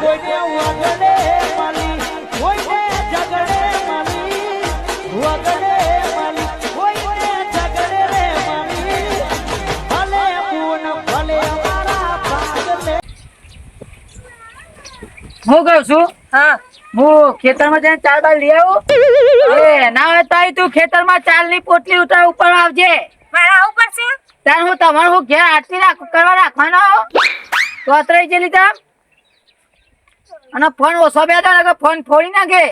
કોઈને વગડે માલી કોઈને ઝગડે માલી વગડે માલી કોઈને ઝગડે રે માલી. ભલે પૂન ભલે અમારા ભાગલે. હું કહું છું? હા. હું ખેતરમાં જઈને ચાલ બાલ લઈ આવું? એ ના હોય તો તું ખેતરમાં ચારની પોટલી ઉતાર ઉપર આવજે. મારા આવું પડશે તાર હું તમારું હું ઘેર આરતી રાખ કરવા રાખવાનો? તો અત્રે જે તા અને ફોન ઓછો બે તો ફોન ફોડી નાખે.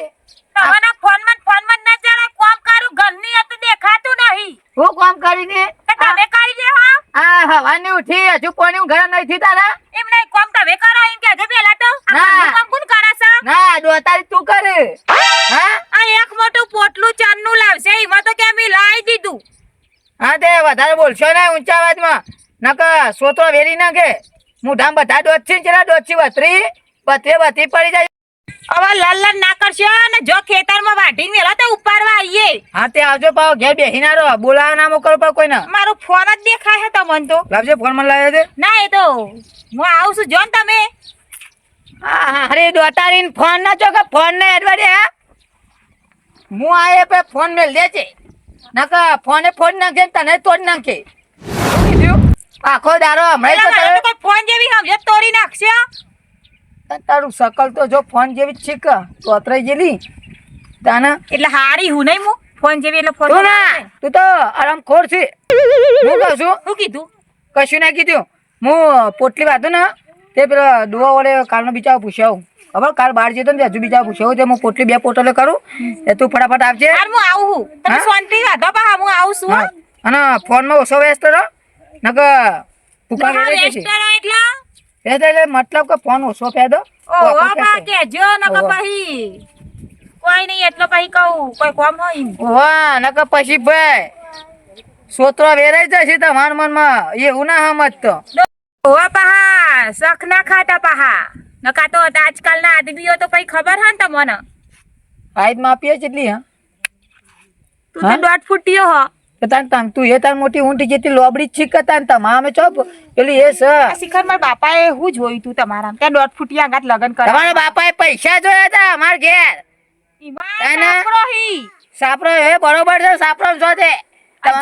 તમારા ફોનમાં ફોનમાં ના જરા કોમ કરું ઘરની હતું દેખાતું નહીં. હું કોમ કરીને? તો તમે કરી દે હા. હા હવાની ઉઠી હજુ કોની ઘરે નહીં થી તારા એમ નહીં કોમ તમે કરો એમ કે પેલા તો. ના. કોમ કોણ કરે છે? ના દોતારી તું કરે. હા? આ એક મોટું પોટલું ચાંદનું લાવશે એમાં તો કેમ લાવી દીધું. હા તે વધારે બોલશો ને ઊંચા અવાજમાં. નકર સોતરો વેરી નાખે. મુઢામ બધા દોત છે ચેલા દોત છે બત્રી બત્રી પડી જાય. હવે લલ લલ ના કરશો અને જો ખેતરમાં વાઢી મેલા તો ઉપાડવા આવીએ. હા તે આવજો પાવ ઘેર બેહી ના રહો. બોલાવ ના મોકલો કોઈ ના મારો ફોન જ દેખાય છે તમને તો. લાવજો ફોનમાં લાવ્યો છે. ના એ તો હું આવું છું. જો ને તમે. હા અરે દોતારીન ફોન ના ચોકે ફોન ને એડવાડે હા. હું આયે પે ફોન મેલ દેજે છે. નકર ફોને ફોન નાખે તને તોડ નાખે. આખો દારો હમણાં તો ફોન જેવી સમજે તોડી નાખશે તારું શકલ તો જો ફોન જેવી જ છે કે તોતરાઈ જેલી તાના એટલે હારી હું નહીં હું ફોન જેવી એટલે ફોન ના! તું તો આરામ ખોર છે. હું કહું છું શું કીધું? કશું ના કીધું. હું પોટલી વાતું ને તે પેલા દુવા વડે કાલનો બિચારો પૂછ્યો. ખબર? કાલ બહાર જતો ને હજુ બીજા પૂછ્યો. તે હું પોટલી બે પોટલે કરું. એ તું ફટાફટ આપજે હું આવું તમે? શાંતિ વાંધો પા હું આવું છું. અને ફોનમાં ઓછો વ્યસ્ત રહો. નકર પુકાર રહે છે. એટલે મતલબ કે ફોન ઓછો ફેદો. ઓહો બા કેજો ન કે પછી કોઈ નહીં એટલો પછી કહું કોઈ કોમ હોય એમ. ન નકર પછી ભાઈ સોતરો વેરાઈ જશે તમારા મનમાં એવું ના સમજ તો ઓહો પહા શખ ના ખાતા પહા નકા તો આજકાલના આદમીઓ તો પછી ખબર હે ને તમને. હાઈટ માપીએ કેટલી હા? તું તો દોઢ ફૂટ્યો હો. કે તાન તાન તું એ તાન મોટી ઊંટી જેટલી લોબડી છીક તાન તમામે ચો પેલી એ સ. શિખર મારા બાપાએ હું જોયું તું તમારા ત્યાં દોઢ આગાત લગન કરે તમારા બાપાએ પૈસા જોયા હતા અમાર ઘેર. ઈમાં હી. સાપરો એ બરોબર છે સાપરો જો તે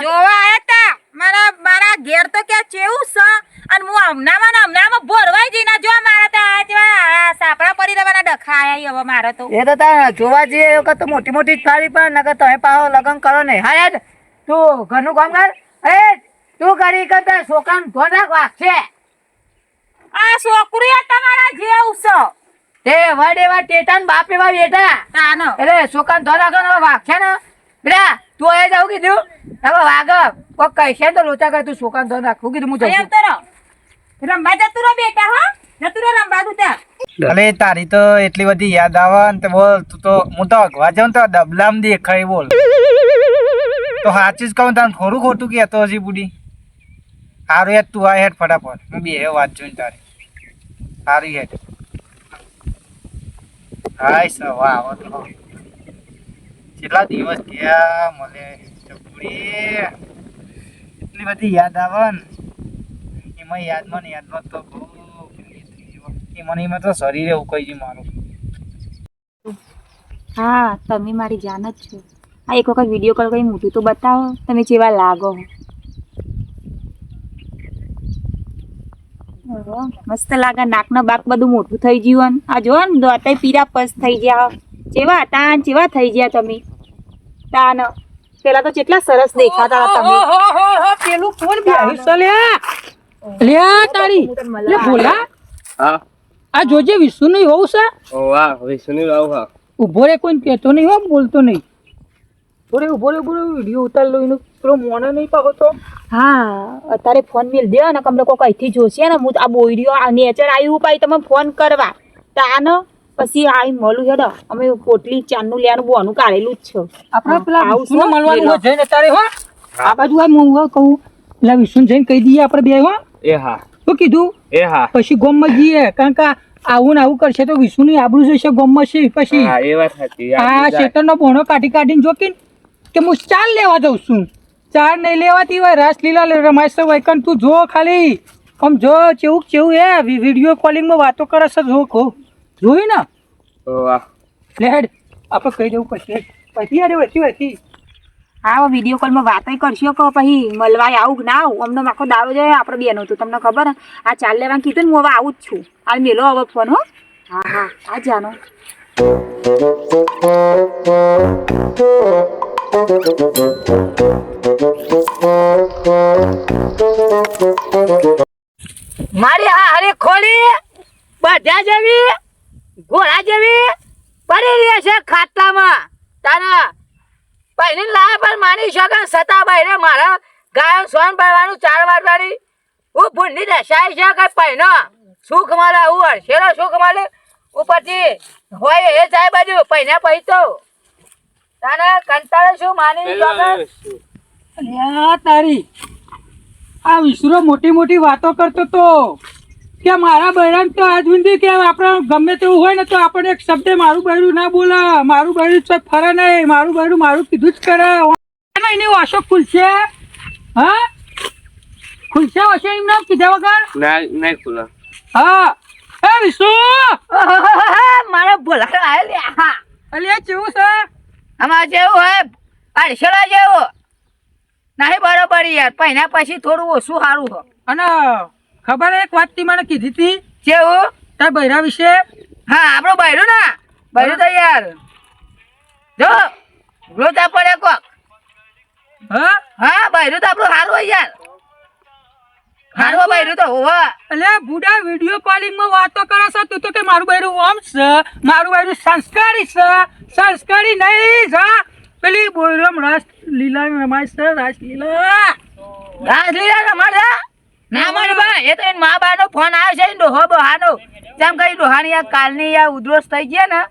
જોવા આયા તા. મારા મારા ઘેર તો ક્યાં ચેવું છે અને હું હમણાંમાં ને હમણાંમાં ભોરવાઈ જઈને જો મારા ત્યાં આ જેવા. આ સાપડા પડી રહેવાના ડખા આયા હવે મારે તો. એ તો તાર જોવા જઈએ તો મોટી મોટી જ પણ નકર તમે પાછો લગન કરો ને હા યાર. તું ઘરનું કામ કર. એ તું કરી કરતા છોકરાનું ધોન રાખ વાગશે. આ છોકરી તમારા જેવું છો. તે વડ એવા ટેટા ને બાપ એવા બેટા તાનો. એટલે છોકરાનું ધોન રાખવાનું વાગશે ને. બેટા તું અહીં જાવ કીધું. હવે વાગ કોક કહેશે ને તો લોચા કરે તું છોકરાનું ધોન રાખવું કીધું હું જઉં છું. તો રહો જતું રહો બેટા હો. જતું રહો રંબા તું ત્યાં અલે તારી તો એટલી બધી યાદ આવે ને તે બોલ તું તો હું તો અગવા જાઉં તો ડબલામ દેખાય બોલ. તો સાચી જ કહું તને થોડું ખોટું કહેતો હજી બુડી. સારું હેડ, તું આ હેડ ફટાફટ. હું બે વાત જોઈને તારે. સારી હેડ. હાય સવા વાહ તો કેટલા દિવસ ગયા મળે? એટલી બધી યાદ આવે ને. એમાં યાદમાં ને યાદમાં તો બહુ એમાં ને એમાં તો શરીરે ઉકાઈ ગયું મારું. હા, તમે મારી જાન જ છો. આ એક વખત વીડિયો કોલ કરી મોટું તો બતાવો તમે જેવા લાગો? મસ્ત લાગે નાકનો બાક બધું મોટું થઈ ગયું આ જો ને દોતે પીરા પસ થઈ ગયા જેવા તાન જેવા થઈ ગયા તમે? તાન પેલા તો કેટલા સરસ દેખાતા હતા તમે. પેલું કોણ બેહી છે લ્યા? લ્યા તારી. લે ભોલા. હા. આ જોજે વિષ્ણુ નહીં હોવું છે? ઓ વાહ વિષ્ણુ રાવ હા. ઊભો રે કોઈ કહેતો નહીં હો બોલતો નહીં. થોડી ઊભો રે ઊભો રે વીડિયો ઉતાર લો એનું પેલો મોને નહીં પાકો તો? હા અત્યારે ફોન મેલ દે ને કમરે કોઈ કઈથી જોશે ને? હું આ બોયડીઓ આ નેચર આવ્યું પાઈ તમે ફોન કરવા. તાન પછી આ મળું હેડો. અમે પોટલી ચાંદનું લેવાનું બોનું કાઢેલું જ છે. આપણે પેલા આવું મળવાનું. હોય જઈને તારે હો? આ બાજુ આ હું કહું. પેલા વિષ્ણુ જઈને કહી દઈએ આપણે બે હો. એ હા. શું કીધું? એ હા. પછી ગોમમાં જઈએ કારણ કે આવું ને આવું કરશે તો વિષ્ણુની આબરૂ જશે ગોમમાં છે પછી. હા એ વાત સાચી. આ યાદ નો શેતરનો બોણો કાઢી કાઢીને જોકીન કે હું ચાર લેવા જઉં છું. ચાર નહીં લેવાતી હોય રાસલીલા લે- રમાય છે વૈકન તું જો ખાલી. આમ જો ચેવું ચેવું એ વીડિયો કોલિંગમાં વાતો કરે છે જો કહો જોયું ને? લે હેડ આપણે કહી દેવું પછી. પછી અરે વચ્ચે વચ્ચે હા વીડિયો કોલમાં વાતય કરશો કે પછી. મળવાય આવું ના આવું અમને આખો દાવો જાય આપણે બેનો હતું તમને ખબર? હે? આ ચાલ લેવા કીધું ને હું હવે આવું જ છું. આ મેલો હવે ફોન હો. હા હા આ જાનો મારી આ હારી ખોલી બધા જેવી, ઘોડા જેવી પડી રહી છે ખાટલામાં તારા પહેલી લાય પણ માની શકે સતા બહેરે મારા ગાયો સોન ભરવાનું ચાર વાટવાની હું ભૂંડી દશાય છે કે પહેનો સુખ મળે, હું હરશેરો સુખ મળે. ઉપરથી હોય એ જાય બાજુ પહેને પહી તો તારે કંટાળે શું? માની અલ્યા તારી આ વિસરો મોટી મોટી વાતો કરતો તો. કે મારા બહેરાન તો આજ સુધી કે આપણે ગમે તેવું હોય ને તો આપણે એક શબ્દ મારું બહેરું ના બોલે. મારું બહેરું તો ફરે નહીં. મારું બહેરું મારું કીધું જ કરે. એનો વાસો ખુલશે હા? ખુલશે વાસો એમ નામ કીધા વગર? ના નહીં ખુલે. હા. એ વિસુ! મારા બોલા આવ્યો હા અલ્યા કેવું છે? આમાં જેવું હોય અડસેલા જેવું. નહીં બરોબર યાર પહેના પછી થોડું ઓછું સારું હો. અને ખબર એક વાતથી મને કીધી હતી જેવું? તાર બૈરા વિશે? હા આપણો બૈરું ના. બૈરું તો યાર. જો લોચા પડે કોક. હા? હા બૈરું તો આપણું સારું હોય યાર. સારું બૈરું તો હોવા. એટલે બુડા વીડિયો કોલિંગમાં વાતો કરે છે તું તો કે મારું બૈરું ઓમ છે મારું બૈરું સંસ્કારી છે સંસ્કારી નહીં છે પેલી બોયરમ રાસ લીલા રમાય છે રાસ લીલા. રાસલીલા રમાડે ના મળે બા એ તો એન મા બા નો ફોન આવ્યો છે એન ડોહો બહાનો. જેમ કઈ ડોહાની આ કાલની આ ઉધરસ થઈ ગયા ને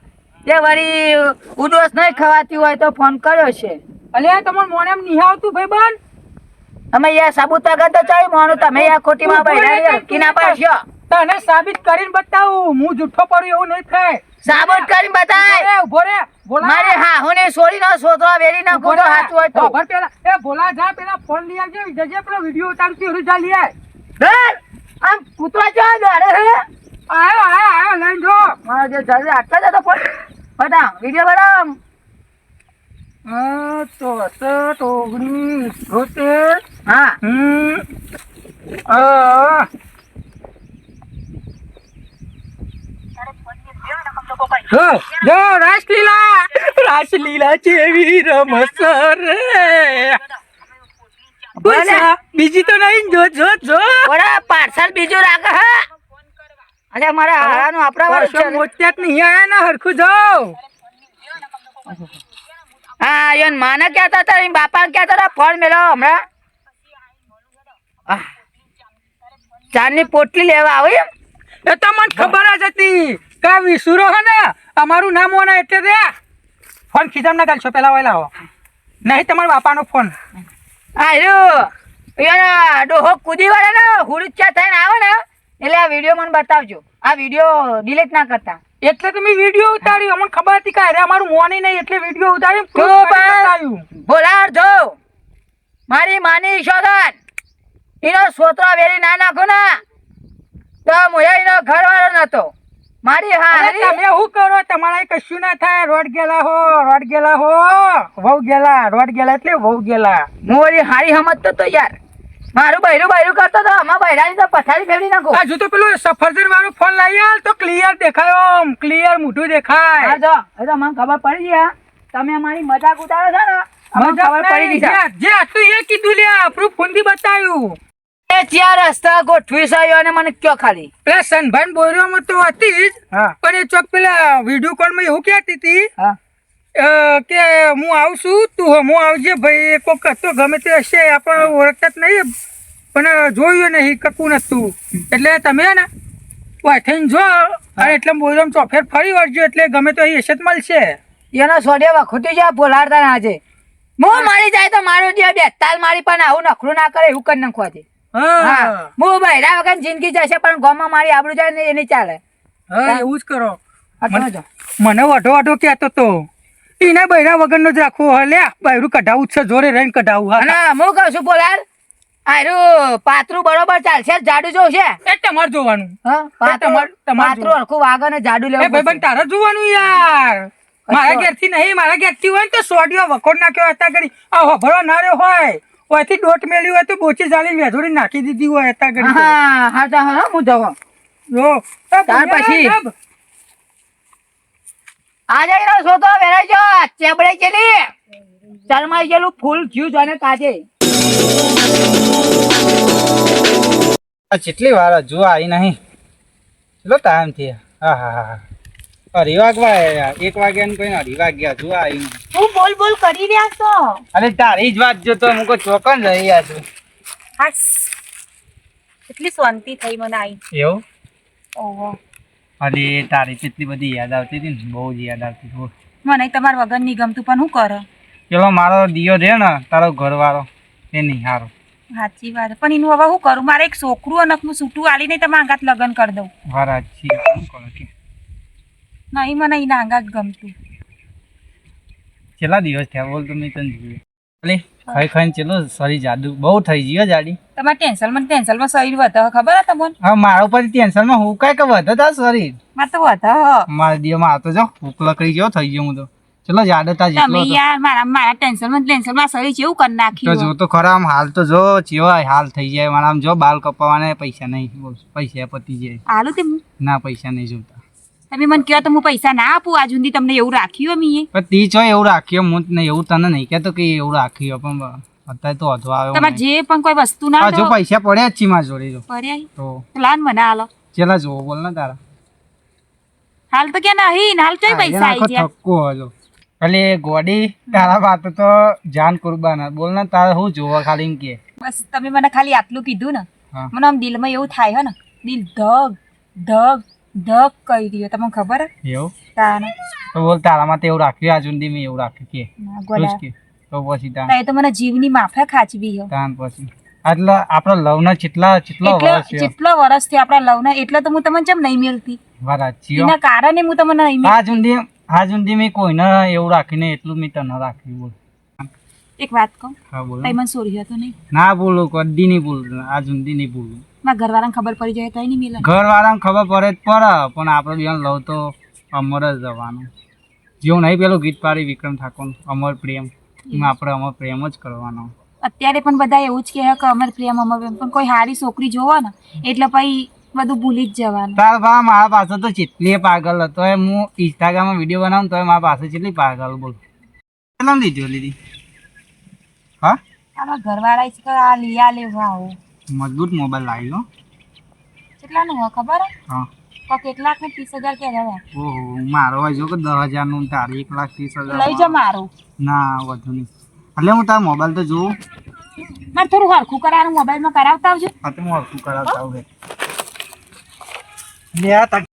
તે વળી ઉધરસ નહીં ખવાતી હોય તો ફોન કર્યો છે. અલ્યા તમાર મોને એમ નિહાવતું ભાઈ બન? અમે યા સાબુત આગળ તો ચાઈ મોનું તમે યા ખોટી માં બૈરા કિના પાડશો. તને સાબિત કરીને બતાવું હું જુઠ્ઠો પડું એવું નહીં થાય. સાબિત કરીને બતાય. ઊભો રે બોલા. મારે હા હું છોડી નો સોતવા વેરી ના ગોડો ખોટો હોય તો. ભર પેલા એ બોલા જા પેલા ફોન લઈ આવજે જજે પેલો વીડિયો ઉતારતી હરી જા લઈ આય. આમ કૂતરા જો અરે હે? આયો આયો આયો લઈ જો. મારો જે જલ્દી આટલા જતો ફોન. બતા વિડિયો બનાવ. આ ચોસઠ ઓગણીસ હા. હમ. જો રાસલીલા. રાસલીલા જેવી રમસ રે. બીજી તો નહીં જો જો જો. ઓરા પાર્સલ બીજું રાખે હે. અરે મારા હારાનું આપણા વર્ષો છે. મોત્યા નહીં આયા ને હરખું જાઓ. હા યન માને કહેતા હતા બાપા કહેતા હતા ફળ મેલો હમણાં. ચારની પોટલી લેવા આવે એમ? એ તો મને ખબર જ હતી. કે વિસુરો હે ને? અમારું નામ હોના એટલે રે ફોન ખીજામ ના ગાલશો પેલા વાયલા હો. નહીં તમારા બાપાનો ફોન. રહ્યો યાર ડોહો કૂદી વળે ને હુડચા થઈને આવે ને. એટલે આ વીડિયો મને બતાવજો. આ વીડિયો ડિલીટ ના કરતા. એટલે તો મેં વીડિયો ઉતાર્યો. અમને ખબર હતી કે અરે અમારું મોની નહીં એટલે વીડિયો ઉતાર્યો. બોલાર જો મારી માની સોગન એનો સોતરો વેરી ના નાખો ના. તો મોયા એનો ઘરવાળો નતો. મારી હારી. હા તમે શું કરો? તમારા કશું ના થાય. રોડ ગયેલા હો રોડ ગયેલા હો. વહુ ગેલા રોડ ગયેલા એટલે વહુ ગયેલા. મોરી હારી સમજતો તો યાર. મારું બૈરું બૈરું કરતો તો આમાં બૈરાની તો પથારી ફેરવી નાખો. હજુ તો પેલો સફરજન વાળો ફોન લઈ આલ તો ક્લિયર દેખાયો આમ. ક્લિયર મોઢું હા દેખાય જો. એ તો મને ખબર પડી ગયા તમે અમારી મજાક ઉતારો છો ને. મજાક ખબર પડી ગઈ જે હતું એ કીધું લે આપણું ફોનથી બતાવ્યું. એ ચાર રસ્તા ગોઠવી સાયો અને મને કયો ખાલી. પેલા સનભાઈ બોર્યોમાં તો હતી જ હા. પણ એ ચોક પેલા વીડિયો કોલમાં એવું કહેતી હતી હા. કે હું આવું છું તું હમો આવજે ભાઈ કોક હતો ગમે તે હશે આપણે ઓળખતા જ નહીં પણ જોયું નહીં કકું નતું. એટલે તમે ને થઈને જો અને એટલે બોલ્યો ચોફેર ફરી વળજો એટલે ગમે તો અહીં હશે જ મળશે. એના સોડિયા વખોટી જાય બોલાડતા આજે હું મારી જાય તો મારું જે બેતાલ મારી પણ આવું નખરું ના કરે એવું કરી નાખવા દે હા. હા. બૈરા વગર જિંદગી જશે પણ ગામમાં મારી આબરૂ જાય ને એ નહીં ચાલે. હા એવું જ કરો. મને વઢો વઢો કહેતો તો. એને બૈરા વગરનો જ રાખવો લે બૈરું કઢાવું છે જોરે રહીને કઢાવું હા. ના હું કહું છું બોલાર આરું પાતરું બરોબર ચાલશે જાડુ જોવું છે એ તમારે જોવાનું. હા પાતરું તમાર- તમાર હરખું વાગે ને જાડુ લેવું ભાઈ પણ તારે જોવાનું યાર. મારા ઘેરથી નહીં મારા ઘેરથી હોય ને તો સોડિયો વખોડ નાખ્યો હતા કરી આ હોભળો ના રહ્યો હોય. ઓયથી ડોટ મેળ્યું હોય તો બોચી ચાલી વેધોડી નાખી દીધી હોય હતા તો. હા હા તા હા હું જવા જો ભૂલ્યા પછી? જબ. આજે એનો સોતો વેરાઈ જો ચેબડે ચેલી ચરમાઈ ગયેલું ફૂલ જ્યુ જોને તાજે આ કેટલી વાર જો આવી નહીં કેટલો ટાઈમથી હા હા હા અઢી વાગવા આયા. એક વાગ્યા ને કોઈ વાગ્યા જોવા આવી નહીં. હું બોલ બોલ કરી રહ્યા છો? અરે તારી જ વાત જોતો હું કોઈ ચોકન રહી ગયા છું હાસ. કેટલી શાંતિ થઈ મને આવી એવું? ઓહો. અરે તારી કેટલી બધી યાદ આવતી હતી ને બહુ જ યાદ આવતી હતી. મને તમારા વગર નહીં ગમતું પણ હું કરો? પેલો મારો દિયો રે ને તારો ઘરવાળો એ નહીં સારો સાચી વાત પણ એનું હવે હું કરું? મારે એક છોકરું અને હું છૂટું આલી નહીં તમે આંગાત લગ્ન કરી દઉં. કરો કે નહીં મને એ નાંગા જ ગમતું. કેટલા દિવસ થયા? બોલ તો મેં તને જોયું. અલે ખાઈ ખાઈને ચેલો સોરી જાદુ. બહુ થઈ ગયો જાડી. તમારે ટેન્શનમાં ટેન્શનમાં શરીર વધે ખબર હતા મને હા મારા ઉપર ટેન્શનમાં હું કાંઈ કે વધે તા શરીર. મારે તો વધે મારા દિયોમાં આવતો જો ભૂખ લકડી ગયો થઈ ગયો હું તો. ચલો જાડો તા જેટલો તમે. યાર મારા મારા ટેન્શનમાં ટેન્શનમાં શરીર જેવું કરી તો જો તો ખરા આમ હાલ તો જો ચેવા હાલ થઈ જાય. મારા આમ જો બાલ કપાવાના પૈસા નહીં બોલ પૈસા પતી જાય. હાલું તે ના પૈસા નહીં જોતા. તમે મને કહો તો હું પૈસા ના આપું. આજ સુધી તમને એવું રાખ્યું મી પણ તી છો એવું રાખ્યો હું ને એવું તને નહીં કહેતો કે એવું રાખ્યો પણ અત્યારે તો અધવા આવ્યો તમારે જે પણ કોઈ વસ્તુ ના જો પૈસા પડ્યા જ છે મારા જોડે જો. પડ્યા તો. લાન મને હાલો. ચેલા જોવો બોલ ને તારા. હાલ તો ક્યાં નહીં હાલ ચોય પૈસા આવી ગયા? થક્કો હજો એટલે ગોડી તારા વાત તો જાન કુરબાન. બોલ ને તારે હું જોવા ખાલી કે. બસ તમે મને ખાલી આટલું કીધું ને. મને આમ દિલમાં એવું થાય હે ને. દિલ ધગ ધગ ધગ કહી દીધો તમને ખબર? એવું? તાને તો બોલ તારા માટે એવું રાખ્યું આજ સુધી મેં એવું રાખ્યું કે. તું પછી તાન એ તો મને જીવની માફે ખાચવી હો. તાન પછી. એટલે આપણા લવના કેટલા કેટલો વર્ષ છે જેટલો વર્ષથી આપણા લવના. એટલે તો હું તમને જેમ નહીં મળતી વારા ચિયો એના કારણે હું તમને નહીં મળતી. આજ સુધી આજ સુધી મેં કોઈને એવું રાખીને એટલું મેં તને રાખ્યું બોલ. એક વાત કહું. હા બોલ. તઈ મને સોરી હતો નહીં. ના બોલું કદી નહીં બોલ આજ સુધી નહીં બોલું મારા ઘરવાળાને ખબર પડી જાય તો નહીં મિલન. ઘરવાળાને ખબર પડે જ પડે પણ આપણે બેન લવ તો અમર જ જવાનું. જેવું નહીં પેલું ગીત પાડી વિક્રમ ઠાકોર અમર પ્રેમ. એમાં આપણે અમર પ્રેમ જ કરવાનો. અત્યારે પણ બધા એવું જ કહે કે અમર પ્રેમ અમર પ્રેમ. પણ કોઈ સારી છોકરી જોવો ને એટલે પછી બધું ભૂલી જ જવાનું. તાર બા મારા પાસે તો જેટલી પાગલ હતો એ હું ઇન્સ્ટાગ્રામમાં વીડિયો બનાવું તો મારા પાસે કેટલી પાગલ બોલ. કેટલા લીધી લીધી? હા? આમાં ઘરવાળા જ કે આ લિયા લેવા આવો. મજબૂત મોબાઈલ લાવી લો. કેટલાનો હોય ખબર? હે. હા તો કેટલાક ને ત્રીસ હજાર કે રહ્યા ઓહો મારો હોય જો કે દસ હજારનું તારી એક લાખ ત્રીસ લઈ જા હજાર મારું. ના વધુ નહીં. એટલે હું તારો મોબાઈલ તો જોઉં. મારે થોડું હરખું કરાવવાનું મોબાઈલમાં કરાવતા આવજો. હા તો હું હરખું કરાવતા આવું લે આ તારી-